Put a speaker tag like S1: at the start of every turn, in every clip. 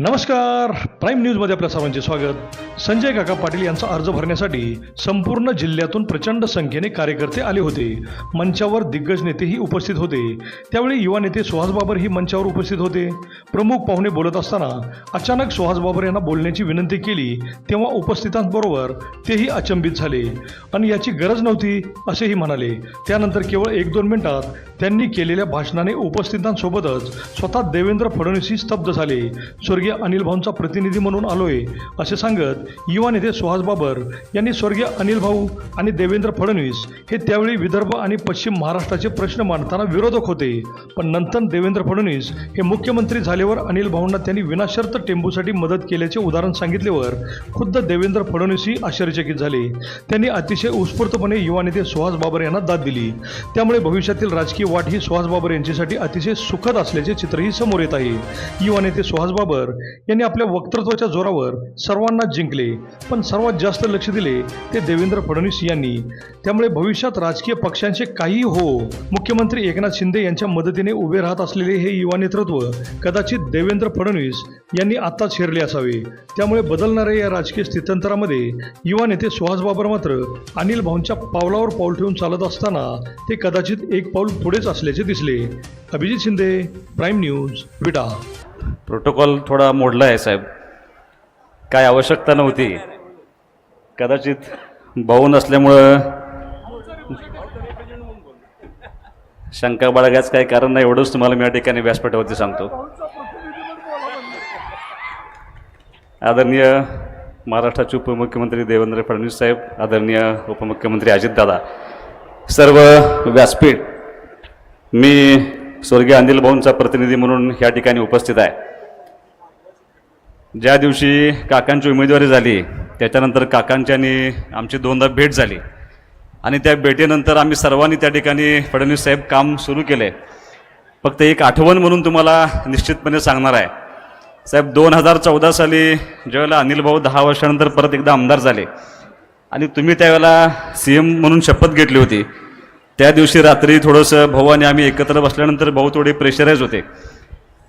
S1: नमस्कार. प्राईम न्यूजमध्ये आपल्या सर्वांचे स्वागत. संजय काका पाटील यांचा अर्ज भरण्यासाठी संपूर्ण जिल्ह्यातून प्रचंड संख्येने कार्यकर्ते आले होते. मंचावर दिग्गज नेतेही उपस्थित होते. त्यावेळी युवा नेते सुहास बाबरही मंचावर उपस्थित होते. प्रमुख पाहुणे बोलत असताना अचानक सुहास बाबर यांना बोलण्याची विनंती केली तेव्हा उपस्थितांबरोबर तेही अचंबित झाले. आणि याची गरज नव्हती असेही म्हणाले. त्यानंतर केवळ एक दोन मिनिटात त्यांनी केलेल्या भाषणाने उपस्थितांसोबतच स्वतः देवेंद्र फडणवीसही स्तब्ध झाले. स्वर्गीय अनिल भाऊंचा प्रतिनिधी म्हणून आलोय असे सांगत युवा नेते सुहास बाबर यांनी स्वर्गीय अनिल भाऊ आणि देवेंद्र फडणवीस हे त्यावेळी विदर्भ आणि पश्चिम महाराष्ट्राचे प्रश्न मांडताना विरोधक होते. पण नंतर देवेंद्र फडणवीस हे मुख्यमंत्री झाल्यावर अनिल भाऊंना त्यांनी विनाशर्त टेंबूसाठी मदत केल्याचे उदाहरण सांगितल्यावर खुद्द देवेंद्र फडणवीसही आश्चर्यचकित झाले. त्यांनी अतिशय उत्स्फूर्तपणे युवा नेते सुहास बाबर यांना दाद दिली. त्यामुळे भविष्यातील राजकीय वाट ही सुहास बाबर यांच्यासाठी अतिशय सुखद असल्याचे चित्रही समोर येत आहे. युवा नेते सुहास बाबर यांनी आपल्या वक्तृत्वाच्या जोरावर सर्वांना जिंकले. पण सर्वात जास्त लक्ष दिले ते देवेंद्र फडणवीस यांनी. त्यामुळे भविष्यात राजकीय पक्षांचे काही हो मुख्यमंत्री एकनाथ शिंदे यांच्या मदतीने उभे राहत असलेले हे युवा नेतृत्व कदाचित देवेंद्र फडणवीस यांनी आत्ताच हेरले असावे. त्यामुळे बदलणाऱ्या या राजकीय स्थित्यंतरामध्ये युवा नेते सुहास बाबर मात्र अनिल भाऊंच्या पावलावर पाऊल ठेवून चालत असताना ते कदाचित एक पाऊल पुढेच असल्याचे दिसले. Abhijit Shinde prime news Vita.
S2: Protocol थोडा मोडला आहे साहेब. काय आवश्यकता नव्हती. कदाचित भाऊ नसल्यामुळं शंका बाळगायचं काही कारण नाही एवढंच तुम्हाला मी या ठिकाणी व्यासपीठावरती सांगतो. आदरणीय महाराष्ट्राचे उपमुख्यमंत्री देवेंद्र फडणवीस साहेब आदरणीय उपमुख्यमंत्री अजितदादा सर्व व्यासपीठ मी स्वर्गीय अनिल भाऊंचा प्रतिनिधी म्हणून या ठिकाणी उपस्थित आहे. ज्या दिवशी काकांची उमेदवारी झाली त्याच्यानंतर काकांची आणि आमची दोनदा भेट झाली. आणि त्या भेटीनंतर आम्ही सर्वांनी त्या ठिकाणी फडणवीस साहेब काम सुरू केले. फक्त एक आठवण म्हणून तुम्हाला निश्चितपणे सांगणार आहे. साहेब दोन हजार चौदा साली ज्यावेळेला अनिल भाऊ दहा वर्षानंतर परत एकदा आमदार झाले. आणि तुम्ही त्यावेळेला सी एम म्हणून शपथ घेतली होती. त्या दिवशी रात्री थोडंसं भाऊ आणि आम्ही एकत्र बसल्यानंतर भाऊ थोडे प्रेशराईज होते.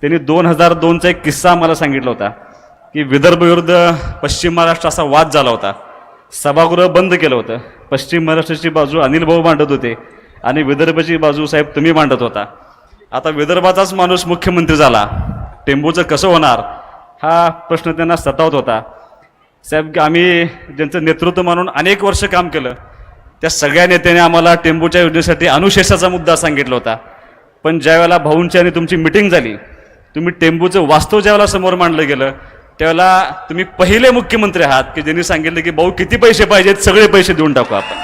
S2: त्यांनी दोन हजार दोनचा एक किस्सा आम्हाला सांगितला होता की विदर्भ विरुद्ध पश्चिम महाराष्ट्र असा वाद झाला होता. सभागृह बंद केलं होतं. पश्चिम महाराष्ट्राची बाजू अनिल भाऊ मांडत होते आणि विदर्भाची बाजू साहेब तुम्ही मांडत होता. आता विदर्भाचाच माणूस मुख्यमंत्री झाला. टेंबूचं कसं होणार? हा प्रश्न त्यांना सतावत होता. साहेब आम्ही ज्यांचं नेतृत्व मानून अनेक वर्ष काम केलं त्या सगळ्या नेत्याने आम्हाला टेंबूच्या योजनेसाठी अनुशेषाचा मुद्दा सांगितला होता. पण ज्यावेळेला भाऊंची आणि तुमची मिटिंग झाली तुम्ही टेंबूचं वास्तव ज्यावेळेला समोर मांडलं गेलं त्यावेळेला तुम्ही पहिले मुख्यमंत्री आहात की ज्यांनी सांगितलं की भाऊ किती पैसे पाहिजेत सगळे पैसे देऊन टाकू आपण.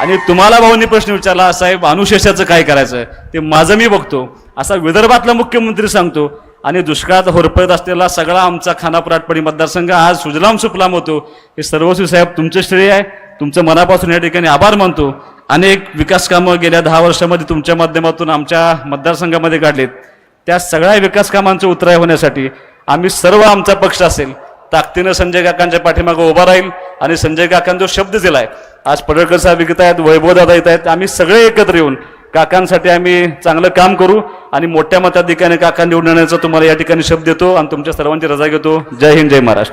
S2: आणि तुम्हाला भाऊंनी प्रश्न विचारला साहेब अनुशेषाचं काय करायचं? ते माझं मी बघतो. असा विदर्भातला मुख्यमंत्री सांगतो. आणि दुष्काळात होरपळत असलेला सगळा आमचा खानापुराटपणी मतदारसंघ आज सुजलाम सुफलाम होतो. हे सर्वस्वी साहेब तुमचं श्रेय आहे? तुमचं मनापासून या ठिकाणी आभार मानतो. अनेक विकास कामं गेल्या दहा वर्षामध्ये तुमच्या माध्यमातून आमच्या मतदारसंघामध्ये काढलेत. त्या सगळ्या विकास कामांचं उतराय होण्यासाठी आम्ही सर्व आमचा पक्ष असेल ताकदीनं संजय काकांच्या पाठीमागं उभा राहील आणि संजय काकांनी जो शब्द दिलाय. आज पडळकर साहेब इथं आहेत वैभवदादा येत आहेत आम्ही सगळे एकत्र येऊन काकांसाठी आम्ही चांगलं काम करू आणि मोठ्या मताधिकाने काका निवडण्याचा तुम्हाला या ठिकाणी शब्द देतो आणि तुमच्या सर्वांची रजा घेतो. जय हिंद जय महाराष्ट्र.